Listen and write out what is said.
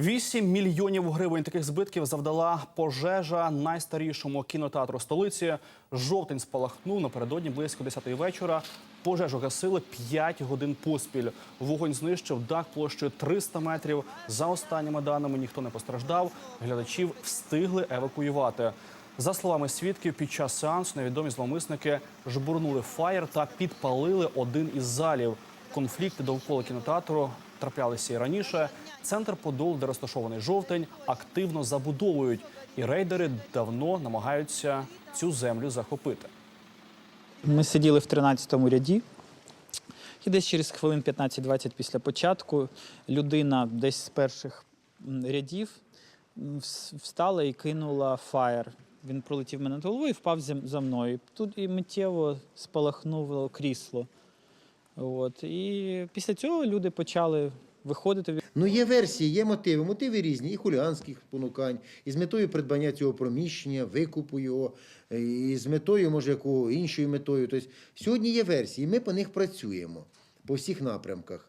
8 мільйонів гривень таких збитків завдала пожежа найстарішому кінотеатру столиці. Жовтень спалахнув напередодні близько 10-ї вечора. Пожежу гасили 5 годин поспіль. Вогонь знищив дах площею 300 метрів. За останніми даними ніхто не постраждав. Глядачів встигли евакуювати. За словами свідків, під час сеансу невідомі зловмисники жбурнули фаєр та підпалили один із залів. Конфлікти довкола кінотеатру траплялися і раніше. Центр Подол, де розташований жовтень, активно забудовують, і рейдери давно намагаються цю землю захопити. Ми сиділи в 13-му ряді. І десь через хвилин 15-20 після початку людина десь з перших рядів встала і кинула фаєр. Він пролетів мене над головою і впав за мною. Тут і миттєво спалахнуло крісло. От. І після цього люди почали виходити. Ну, є версії, є мотиви. Мотиви різні, і хуліганських понукань, і з метою придбання цього проміщення, викупу його, і з метою, може, якого іншою метою. Тобто, сьогодні є версії, ми по них працюємо по всіх напрямках.